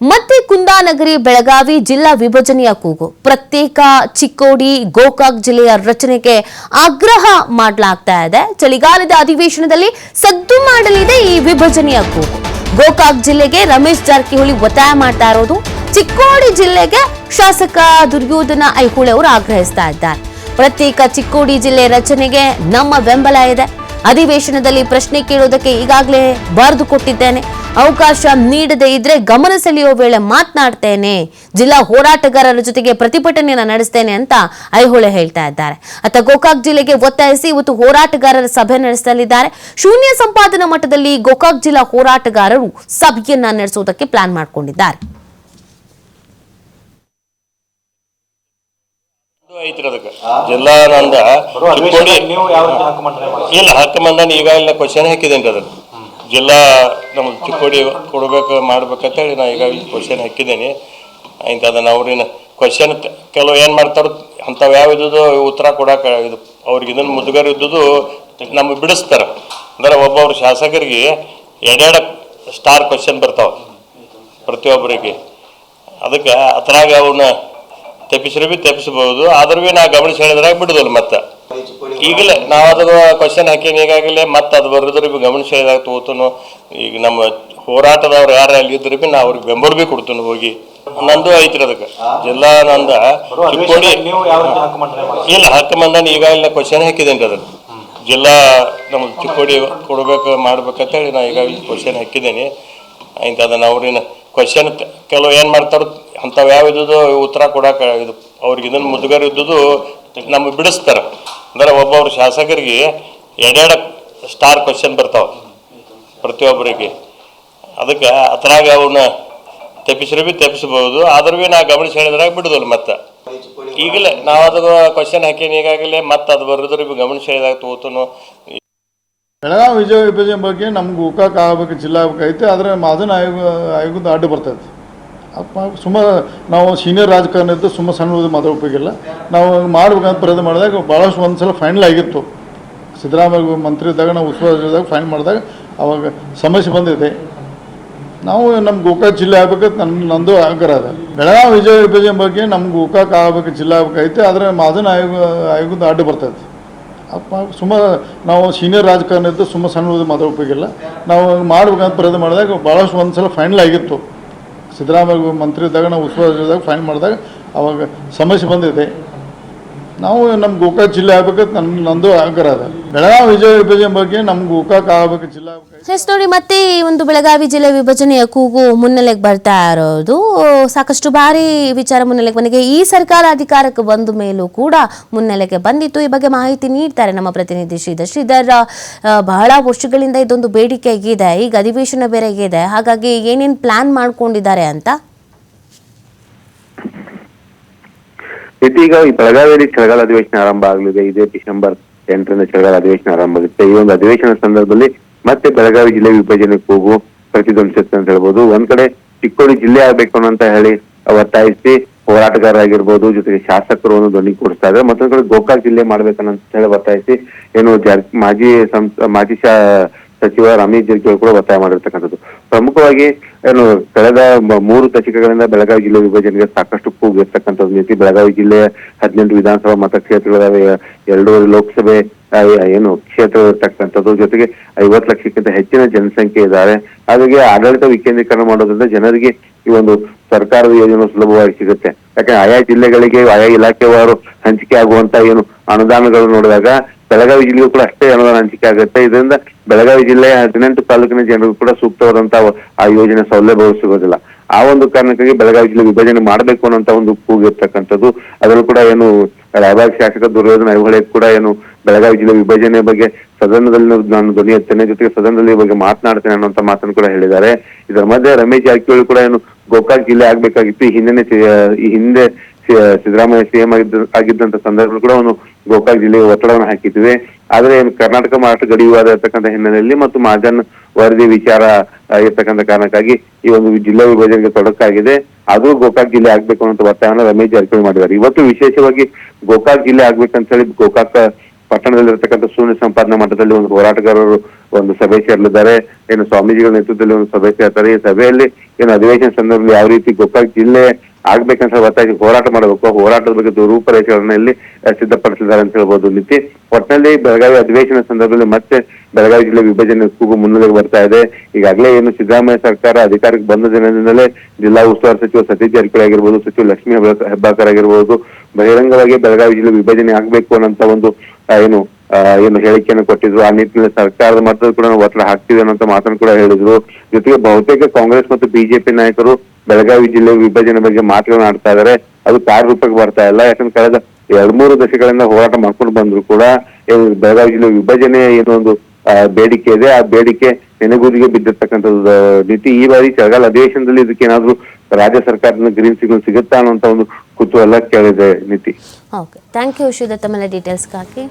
ಮತ್ತೆ ಕುಂದಾನಗರಿ ಬೆಳಗಾವಿ ಜಿಲ್ಲಾ ವಿಭಜನೆಯ ಕೂಗು. ಪ್ರತ್ಯೇಕ ಚಿಕ್ಕೋಡಿ, ಗೋಕಾಕ್ ಜಿಲ್ಲೆಯ ರಚನೆಗೆ ಆಗ್ರಹ ಮಾಡಲಾಗ್ತಾ ಇದೆ. ಚಳಿಗಾಲದ ಅಧಿವೇಶನದಲ್ಲಿ ಸದ್ದು ಮಾಡಲಿದೆ ಈ ವಿಭಜನೆಯ ಕೂಗು. ಗೋಕಾಕ್ ಜಿಲ್ಲೆಗೆ ರಮೇಶ್ ಜಾರಕಿಹೊಳಿ ಒತ್ತಾಯ ಮಾಡ್ತಾ ಇರೋದು, ಚಿಕ್ಕೋಡಿ ಜಿಲ್ಲೆಗೆ ಶಾಸಕ ದುರ್ಯೋಧನ ಐಹೊಳೆ ಅವರು ಆಗ್ರಹಿಸ್ತಾ ಇದ್ದಾರೆ. ಪ್ರತ್ಯೇಕ ಚಿಕ್ಕೋಡಿ ಜಿಲ್ಲೆ ರಚನೆಗೆ ನಮ್ಮ ಬೆಂಬಲ ಇದೆ. ಅಧಿವೇಶನದಲ್ಲಿ ಪ್ರಶ್ನೆ ಕೇಳೋದಕ್ಕೆ ಈಗಾಗಲೇ ಬರೆದು ಕೊಟ್ಟಿದ್ದೇನೆ. ಅವಕಾಶ ನೀಡದೇ ಇದ್ರೆ ಗಮನ ಸೆಳೆಯುವ ವೇಳೆ ಮಾತನಾಡ್ತೇನೆ. ಜಿಲ್ಲಾ ಹೋರಾಟಗಾರರ ಜೊತೆಗೆ ಪ್ರತಿಭಟನೆಯನ್ನು ನಡೆಸ್ತೇನೆ ಅಂತ ಐಹೊಳೆ ಹೇಳ್ತಾ ಇದ್ದಾರೆ. ಅತ್ತ ಗೋಕಾಕ್ ಜಿಲ್ಲೆಗೆ ಒತ್ತಾಯಿಸಿ ಇವತ್ತು ಹೋರಾಟಗಾರರ ಸಭೆ ನಡೆಸಲಿದ್ದಾರೆ. ಶೂನ್ಯ ಸಂಪಾದನಾ ಮಟ್ಟದಲ್ಲಿ ಗೋಕಾಕ್ ಜಿಲ್ಲಾ ಹೋರಾಟಗಾರರು ಸಭೆಯನ್ನ ನಡೆಸುವುದಕ್ಕೆ ಪ್ಲಾನ್ ಮಾಡಿಕೊಂಡಿದ್ದಾರೆ. ಐತ್ರಿ ಅದಕ್ಕೆ. ಜಿಲ್ಲಾ ನಂದ ಚಿಕ್ಕೋಡಿ ನೀವು ಯಾವ ರೀತಿ ಹಕ್ಕು ಮಂಡನೆ ಮಾಡ್ತೀರಿ? ಇಲ್ಲ ಹಕ್ಕು ಮಂಡನೆ ಈಗಾಗಲೇ ಕ್ವಶನ್ ಹಾಕಿದ್ದೇನೆ ಅದಕ್ಕೆ ಜಿಲ್ಲಾ ನಮ್ಮ ಚಿಕ್ಕೋಡಿ ಕೊಡ್ಬೇಕು ಮಾಡ್ಬೇಕಂತೇಳಿ ನಾ ಈಗಾಗಲೇ ಕ್ವಶನ್ ಹಾಕಿದ್ದೇನೆ ಇಂಥದನ್ನ ಅದನ್ನ ಅವ್ರಿನ ಕ್ವಶನ್ ಕೆಲವು ಏನು ಮಾಡ್ತಾರ ಅಂಥವು ಯಾವ ಇದ್ದದ್ದು ಉತ್ತರ ಕೊಡಾಕ ಇದು ಅವ್ರಿಗೆ ಇದನ್ನ ಮುದುಗರ್ ಇದ್ದುದು ನಮಗೆ ಬಿಡಿಸ್ತಾರ. ಅಂದ್ರೆ ಒಬ್ಬೊಬ್ರು ಶಾಸಕರಿಗೆ ಎರಡೆರಡು ಸ್ಟಾರ್ ಕ್ವಶನ್ ಬರ್ತಾವೆ ಪ್ರತಿಯೊಬ್ಬರಿಗೆ. ಅದಕ್ಕೆ ಅದ್ರಾಗ ಅವನ್ನ ತೆಪ್ಪಿಸ್ರೆ ಬಿ ತಪ್ಪಿಸಬಹುದು. ಆದ್ರೂ ಬಿ ನಾ ಗಮನಿಸಿ ಹೇಳಿದ್ರಾಗ ಬಿಡುದಿಲ್ಲ ಮತ್ತೆ. ಈಗಲೇ ನಾವು ಅದು ಕ್ವಶನ್ ಹಾಕೀನಿ ಈಗಾಗಲೇ ಮತ್ತೆ ಅದು ಬರೋದ್ರ ಬಿ ಗಮನಿಸಿ ಹೇಳಿದಾಗ ತಗೋತನು ಈಗ ನಮ್ಮ ಹೋರಾಟದವ್ರು ಯಾರು ಅಲ್ಲಿ ಇದ್ರೆ ಬಿ ನಾ ಅವ್ರಿಗೆ ಬೆಂಬಲ ಬಿ ಕೊಡ್ತೀನಿ ಹೋಗಿ. ನಂದು ಐತ್ರಿ ಅದಕ್ಕೆ. ಜಿಲ್ಲಾ ನಂದ ಚಿಕ್ಕೋಡಿ? ಇಲ್ಲ ಹಕ್ಕು ಮಂಡನೆ ಈಗಾಗಲೇ ಕ್ವಶನ್ ಹಾಕಿದ್ದೇನೆ ಅದಕ್ಕೆ ಜಿಲ್ಲಾ ನಮ್ಮ ಚಿಕ್ಕೋಡಿ ಕೊಡ್ಬೇಕು ಮಾಡ್ಬೇಕಂತೇಳಿ ನಾ ಈಗಾಗಲೇ ಕ್ವಶನ್ ಹಾಕಿದ್ದೇನೆ ಆಯ್ತು, ಅದನ್ನು ಅವ್ರಿನ ಕ್ವಶನ್ ಕೆಲವು ಏನು ಮಾಡ್ತಾರೋ ಅಂಥವು ಯಾವ ಇದ್ದದ್ದು ಉತ್ತರ ಕೊಡಕ್ಕೆ ಇದು, ಅವ್ರಿಗೆ ಇದನ್ನು ಮುದುಗರು ಇದ್ದುದು ನಮಗೆ ಬಿಡಿಸ್ತಾರೆ. ಅಂದರೆ ಒಬ್ಬೊಬ್ರು ಶಾಸಕರಿಗೆ ಎರಡೆರಡು ಸ್ಟಾರ್ ಕ್ವಶನ್ ಬರ್ತಾವೆ ಪ್ರತಿಯೊಬ್ಬರಿಗೆ. ಅದಕ್ಕೆ ಅದ್ರಾಗ ಅವನ್ನ ತೆಪ್ಪಿಸ್ರೆ ಭೀ ತೆಪ್ಪಿಸ್ಬೋದು. ಆದ್ರೂ ಭೀ ನಾ ಗಮನಿಸಿ ಹೇಳಿದ್ರಾಗ ಬಿಡುದಿಲ್ಲ ಮತ್ತೆ. ಈಗಲೇ ನಾವು ಅದು ಕ್ವಶನ್ ಹಾಕೀನಿ, ಈಗಾಗಲೇ ಮತ್ತೆ ಅದು ಬರೆದ್ರೆ ಭೀ ಗಮನಿಸಿ ಹೇಳಿದಾಗ ತಗೋತನು. ಬೆಳಗಾವಿ ವಿಜಯ ವಿಭಜನೆ ಬಗ್ಗೆ ನಮ್ಗೆ ಗೋಕಾಕ್ ಆಗಬೇಕು, ಜಿಲ್ಲಾ ಆಗಬೇಕೈತೆ ಆದರೆ ಮಾದನ ಆಯೋಗ, ಆಯೋಗದ ಅಡ್ಡು ಬರ್ತೈತೆ ಅಪ್ಪ ಸುಮ್ಮ ನಾವು ಸೀನಿಯರ್ ರಾಜಕಾರಣ ಇದ್ದು ಸುಮ್ಮ ಸಣ್ಣ ಮಾತ್ರ ಉಪಯೋಗಿಲ್ಲ ನಾವು ಮಾಡ್ಬೇಕಂತ ಪ್ರಯತ್ನ ಮಾಡಿದಾಗ ಭಾಳಷ್ಟು ಒಂದು ಸಲ ಫೈನಲ್ ಆಗಿತ್ತು. ಸಿದ್ದರಾಮಯ್ಯ ಮಂತ್ರಿ ಇದ್ದಾಗ, ನಾವು ಉಸ್ತುವಾರಿದಾಗ ಫೈನ್ ಮಾಡಿದಾಗ ಅವಾಗ ಸಮಸ್ಯೆ ಬಂದಿದೆ. ನಾವು ನಮ್ಮ ಗೋಕಾಕ್ ಜಿಲ್ಲೆ ಆಗ್ಬೇಕಂತ ನನ್ನ ನಂದು ಆಗ್ರಹ ಅದ. ಬೆಳಗಾವಿ ವಿಜಯ ವಿಭಜನೆ ಬಗ್ಗೆ ನಮ್ಗೆ ಗೋಕಾಕ್ ಆಗಬೇಕು, ಜಿಲ್ಲಾ ಆಗಬೇಕೈತೆ ಆದರೆ ಮಾದನ ಆಯೋಗ, ಆಯೋಗದ ಅಡ್ಡು ಬರ್ತೈತೆ ಅಪ್ಪ ಸುಮ್ಮ ನಾವು ಸೀನಿಯರ್ ರಾಜಕಾರಣ ಇದ್ದು ಸುಮ್ಮ ಸಣ್ಣ ಮಾತಾಡೋ ಉಪಯೋಗಿಲ್ಲ ನಾವು ಮಾಡ್ಬೇಕಂತ ಪ್ರಯತ್ನ ಮಾಡಿದಾಗ ಭಾಳಷ್ಟು ಒಂದು ಸಲ ಫೈನಲ್ ಆಗಿತ್ತು. ಸಿದ್ದರಾಮಯ್ಯ ಮಂತ್ರಿ ಇದ್ದಾಗ, ನಾವು ಉಸ್ತುವಾರಿದಾಗ ಫೈನ್ ಮಾಡಿದಾಗ ಅವಾಗ ಸಮಸ್ಯೆ ಬಂದಿದೆ. ನಾವು ನಮ್ಮ ಗೋಕಾಕ್ ಜಿಲ್ಲೆ ಆಗ್ಬೇಕಂತ ನಮ್ ನಂದು ಆಗ್ರಹ ಅದ. ಬೆಳಗಾವಿ ವಿಜಯ ವಿಭಜನೆ ಬಗ್ಗೆ ನಮ್ಮ ಗೋಕಾಕ್ ಆಗ್ಬೇಕು ಜಿಲ್ಲೆ ನೋಡಿ, ಮತ್ತೆ ಈ ಒಂದು ಬೆಳಗಾವಿ ಜಿಲ್ಲೆ ವಿಭಜನೆಯ ಕೂಗು ಮುನ್ನೆಲೆಗೆ ಬರ್ತಾ ಇರೋದು ಸಾಕಷ್ಟು ಬಾರಿ ವಿಚಾರ ಮುನ್ನೆಲೆಗೆ ಬಂದಿದೆ. ಈ ಸರ್ಕಾರ ಅಧಿಕಾರಕ್ಕೆ ಬಂದ ಮೇಲೂ ಕೂಡ ಮುನ್ನೆಲೆಗೆ ಬಂದಿತ್ತು. ಈ ಬಗ್ಗೆ ಮಾಹಿತಿ ನೀಡ್ತಾರೆ ನಮ್ಮ ಪ್ರತಿನಿಧಿ ಶ್ರೀಧರ್. ಶ್ರೀಧರ್ ಬಹಳ ವರ್ಷಗಳಿಂದ ಇದೊಂದು ಬೇಡಿಕೆ ಇದೆ ಈಗ ಅಧಿವೇಶನ ಬೇರೆ ಇದೆ ಹಾಗಾಗಿ ಏನೇನು ಪ್ಲಾನ್ ಮಾಡ್ಕೊಂಡಿದ್ದಾರೆ ಅಂತ? ಇದೀಗ ಈ ಬೆಳಗಾವಿಯಲ್ಲಿ ಚಳಿಗಾಲ ಅಧಿವೇಶನ ಆರಂಭ ಆಗಲಿದೆ. ಇದೇ ಡಿಸೆಂಬರ್ ಎಂಟರಿಂದ ಚಳಿಗಾಲ ಅಧಿವೇಶನ ಆರಂಭ ಆಗುತ್ತೆ. ಈ ಒಂದು ಅಧಿವೇಶನ ಸಂದರ್ಭದಲ್ಲಿ ಮತ್ತೆ ಬೆಳಗಾವಿ ಜಿಲ್ಲೆ ವಿಭಜನೆ ಕೂಗು ಪ್ರತಿಧ್ವನಿಸುತ್ತೆ ಅಂತ ಹೇಳ್ಬೋದು. ಒಂದ್ ಕಡೆ ಚಿಕ್ಕೋಡಿ ಜಿಲ್ಲೆ ಆಗ್ಬೇಕು ಅಂತ ಹೇಳಿ ಒತ್ತಾಯಿಸಿ ಹೋರಾಟಗಾರರಾಗಿರ್ಬೋದು, ಜೊತೆಗೆ ಶಾಸಕರು ಒಂದು ಧ್ವನಿ ಕೊಡಿಸ್ತಾ ಇದ್ದಾರೆ. ಮತ್ತೊಂದ್ ಕಡೆ ಗೋಕಾಕ್ ಜಿಲ್ಲೆ ಮಾಡ್ಬೇಕನ್ನಂತ ಹೇಳಿ ಒತ್ತಾಯಿಸಿ, ಏನು ಮಾಜಿ ಸಂಸ್, ಮಾಜಿ ಶಾ ಸಚಿವ ರಮೇಶ್ ಜಾರಕಿಹೊಳಿ ಕೂಡ ಒತ್ತಾಯ ಮಾಡಿರ್ತಕ್ಕಂಥದ್ದು. ಪ್ರಮುಖವಾಗಿ ಏನು ಕಳೆದ ಮೂರು ದಶಕಗಳಿಂದ ಬೆಳಗಾವಿ ಜಿಲ್ಲೆ ವಿಭಜನೆಗೆ ಸಾಕಷ್ಟು ಕೂಗು ಇರ್ತಕ್ಕಂಥದ್ದು ಬೆಳಗಾವಿ ಜಿಲ್ಲೆಯ ಹದಿನೆಂಟು ವಿಧಾನಸಭಾ ಮತಕ್ಷೇತ್ರಗಳ ಎರಡೂವರೆ ಲೋಕಸಭೆ ಏನು ಕ್ಷೇತ್ರ ಇರ್ತಕ್ಕಂಥದ್ದು ಜೊತೆಗೆ ಐವತ್ತು ಲಕ್ಷಕ್ಕಿಂತ ಹೆಚ್ಚಿನ ಜನಸಂಖ್ಯೆ ಇದ್ದಾರೆ. ಹಾಗಾಗಿ ಆಡಳಿತ ವಿಕೇಂದ್ರೀಕರಣ ಮಾಡೋದ್ರಿಂದ ಜನರಿಗೆ ಈ ಒಂದು ಸರ್ಕಾರದ ಯೋಜನೆ ಸುಲಭವಾಗಿ ಸಿಗುತ್ತೆ. ಯಾಕಂದ್ರೆ ಆಯಾ ಜಿಲ್ಲೆಗಳಿಗೆ, ಆಯಾ ಇಲಾಖೆವಾರು ಹಂಚಿಕೆ ಆಗುವಂತ ಏನು ಅನುದಾನಗಳು ನೋಡಿದಾಗ ಬೆಳಗಾವಿ ಜಿಲ್ಲೆಗೂ ಕೂಡ ಅಷ್ಟೇ ಅನುದಾನ ಹಂಚಿಕೆ ಆಗುತ್ತೆ. ಇದರಿಂದ ಬೆಳಗಾವಿ ಜಿಲ್ಲೆಯ ಹದಿನೆಂಟು ತಾಲೂಕಿನ ಜನರು ಕೂಡ ಸೂಕ್ತವಾದಂತಹ ಆ ಯೋಜನೆ ಸೌಲಭ್ಯಗಳು ಸಿಗೋದಿಲ್ಲ ಆ ಒಂದು ಕಾರಣಕ್ಕಾಗಿ ಬೆಳಗಾವಿ ಜಿಲ್ಲೆ ವಿಭಜನೆ ಮಾಡಬೇಕು ಅನ್ನೋಂತ ಒಂದು ಕೂಗಿರ್ತಕ್ಕಂಥದ್ದು ಅದರಲ್ಲೂ ಕೂಡ ಏನು ರಾಯಬಾಗ್ ಶಾಸಕ ದುರ್ಯೋಧನ ಐಹೊಳೆ ಕೂಡ ಏನು ಬೆಳಗಾವಿ ಜಿಲ್ಲೆ ವಿಭಜನೆ ಬಗ್ಗೆ ಸದನದಲ್ಲಿ ನಾನು ಧ್ವನಿ ಎತ್ತೇನೆ, ಜೊತೆಗೆ ಸದನದಲ್ಲಿ ಬಗ್ಗೆ ಮಾತನಾಡ್ತೇನೆ ಅನ್ನುವಂತ ಮಾತನ್ನು ಕೂಡ ಹೇಳಿದ್ದಾರೆ. ಇದರ ಮಧ್ಯೆ ರಮೇಶ್ ಜಾರಕಿಹೊಳಿ ಕೂಡ ಏನು ಗೋಕಾಕ್ ಜಿಲ್ಲೆ ಆಗ್ಬೇಕಾಗಿತ್ತು. ಈ ಹಿಂದೆ ಈ ಹಿಂದೆ ಸಿದ್ದರಾಮಯ್ಯ ಸಿಎಂ ಆಗಿದ್ದ, ಆಗಿದ್ದಂತ ಸಂದರ್ಭದಲ್ಲಿ ಕೂಡ ಅವನು ಗೋಕಾಕ್ ಜಿಲ್ಲೆಗೆ ಒತ್ತಡವನ್ನು ಹಾಕಿದ್ವಿ. ಆದ್ರೆ ಕರ್ನಾಟಕ ಮಹಾರಾಷ್ಟ್ರ ಗಡಿ ಇರ್ತಕ್ಕಂಥ ಹಿನ್ನೆಲೆಯಲ್ಲಿ ಮತ್ತು ಮಹಾಜನ್ ವರದಿ ವಿಚಾರ ಇರ್ತಕ್ಕಂಥ ಕಾರಣಕ್ಕಾಗಿ ಈ ಒಂದು ಜಿಲ್ಲಾ ವಿಭಜನೆಗೆ ತೊಡಕಾಗಿದೆ. ಅದು ಗೋಕಾಕ್ ಜಿಲ್ಲೆ ಆಗ್ಬೇಕು ಅನ್ನೋ ಒತ್ತಾಯವನ್ನು ರಮೇಶ್ ಜಾರಕಿಹೊಳಿ ಮಾಡಿದ್ದಾರೆ. ಇವತ್ತು ವಿಶೇಷವಾಗಿ ಗೋಕಾಕ್ ಜಿಲ್ಲೆ ಆಗ್ಬೇಕಂತ ಹೇಳಿ ಗೋಕಾಕ್ ಪಟ್ಟಣದಲ್ಲಿರ್ತಕ್ಕಂಥ ಶೂನ್ಯ ಸಂಪಾದನಾ ಮಠದಲ್ಲಿ ಒಂದು ಹೋರಾಟಗಾರರು ಒಂದು ಸಭೆ ಸೇರಲಿದ್ದಾರೆ. ಏನು ಸ್ವಾಮೀಜಿಗಳ ನೇತೃತ್ವದಲ್ಲಿ ಒಂದು ಸಭೆ ಸೇರ್ತಾರೆ. ಈ ಸಭೆಯಲ್ಲಿ ಏನು ಅಧಿವೇಶನ ಸಂದರ್ಭದಲ್ಲಿ ಯಾವ ರೀತಿ ಗೋಕಾಕ್ ಜಿಲ್ಲೆ ಆಗ್ಬೇಕಂತ ಒತ್ತಾಗಿ ಹೋರಾಟ ಮಾಡಬೇಕು. ಹೋರಾಟದ ಬಗ್ಗೆ ರೂಪರೇಷೆಗಳನ್ನ ಇಲ್ಲಿ ಸಿದ್ಧಪಡಿಸಿದ್ದಾರೆ ಅಂತ ಹೇಳ್ಬೋದು ನಿತಿ ಒಟ್ಟಿನಲ್ಲಿ ಬೆಳಗಾವಿ ಅಧಿವೇಶನ ಸಂದರ್ಭದಲ್ಲಿ ಮತ್ತೆ ಬೆಳಗಾವಿ ಜಿಲ್ಲೆ ವಿಭಜನೆ ಕೂಗು ಮುನ್ನೆಲೆಗೆ ಬರ್ತಾ ಇದೆ. ಈಗಾಗಲೇ ಏನು ಸಿದ್ದರಾಮಯ್ಯ ಸರ್ಕಾರ ಅಧಿಕಾರಕ್ಕೆ ಬಂದ ದಿನದಿಂದಲೇ ಜಿಲ್ಲಾ ಉಸ್ತುವಾರಿ ಸಚಿವ ಸತೀಶ್ ಜಾರಕಿಹೊಳಿ ಆಗಿರ್ಬೋದು, ಸಚಿವ ಲಕ್ಷ್ಮೀ ಹೆಬ್ಬಾಕರ್ ಆಗಿರ್ಬೋದು, ಬಹಿರಂಗವಾಗಿ ಬೆಳಗಾವಿ ಜಿಲ್ಲೆ ವಿಭಜನೆ ಆಗ್ಬೇಕು ಅನ್ನೋಂತ ಒಂದು ಏನು ಏನು ಹೇಳಿಕೆಯನ್ನು ಕೊಟ್ಟಿದ್ರು. ಆ ನಿಟ್ಟಿನಲ್ಲಿ ಸರ್ಕಾರದ ಮಟ್ಟದಲ್ಲಿ ಕೂಡ ಒತ್ತಡ ಹಾಕ್ತಿದೆ ಅನ್ನೋ ಮಾತನ್ನು ಕೂಡ ಹೇಳಿದ್ರು. ಜೊತೆಗೆ ಬಹುತೇಕ ಕಾಂಗ್ರೆಸ್ ಮತ್ತು ಬಿಜೆಪಿ ನಾಯಕರು ಬೆಳಗಾವಿ ಜಿಲ್ಲೆ ವಿಭಜನೆ ಬಗ್ಗೆ ಮಾತುಗಳನ್ನ ಆಡ್ತಾ ಇದಾರೆ ಅದು ಕಾರ್ಯರೂಪಕ್ಕೆ ಬರ್ತಾ ಇಲ್ಲ. ಯಾಕಂದ್ರೆ ಕಳೆದ ಎರಡ್ ಮೂರು ದಶಕಗಳಿಂದ ಹೋರಾಟ ಮಾಡ್ಕೊಂಡು ಬಂದ್ರು ಕೂಡ ಬೆಳಗಾವಿ ಜಿಲ್ಲೆ ವಿಭಜನೆ ಏನೋ ಒಂದು ಬೇಡಿಕೆ ಇದೆ. ಆ ಬೇಡಿಕೆ ನೆನೆಗುದಿಗೆ ಬಿದ್ದಿರ್ತಕ್ಕಂಥದ್ದು ನೀತಿ ಈ ಬಾರಿ ಚಳಿಗಾಲ ಅಧಿವೇಶನದಲ್ಲಿ ಇದಕ್ಕೆ ಏನಾದ್ರು ರಾಜ್ಯ ಸರ್ಕಾರದಿಂದ ಗ್ರೀನ್ ಸಿಗ್ನಲ್ ಸಿಗುತ್ತಾ ಅಂತ ಒಂದು ಕುತೂಹಲ ಕೇಳಿದೆ ನೀತಿ. ಥ್ಯಾಂಕ್ ಯು ತಮ್ಮೆಲ್ಲ ಡೀಟೇಲ್ಸ್ಗಾಗಿ